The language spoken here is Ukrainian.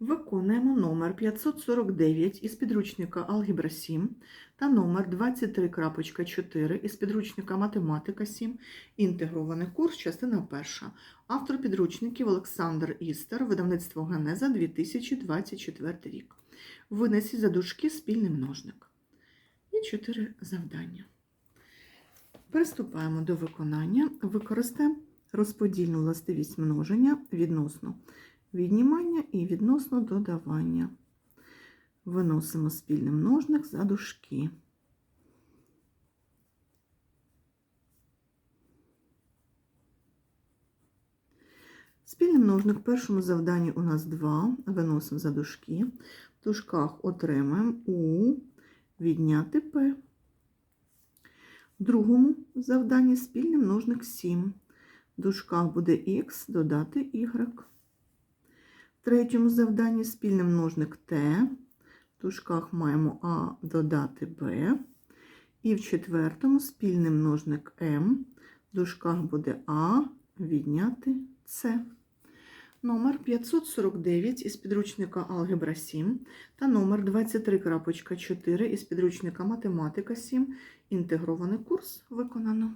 Виконуємо номер 549 із підручника Алгебра 7 та номер 23.4 із підручника Математика 7. Інтегрований курс, частина перша. Автор підручників Олександр Істер, видавництво Генеза 2024 рік. Винесі за дужки спільний множник. І чотири завдання. Приступаємо до виконання. Використаємо розподільну властивість множення відносно віднімання і відносно додавання. Виносимо спільний множник за дужки. Спільний множник в першому завданні у нас 2. Виносимо за дужки. В дужках отримаємо У відняти П. В другому завданні спільний множник 7. В дужках буде х додати y. Третьому завданні спільний множник Т. В дужках маємо А додати Б. І в четвертому спільний множник М. В дужках буде А відняти С. Номер 549 із підручника Алгебра 7 та номер 23.4 із підручника Математика 7. Інтегрований курс виконано.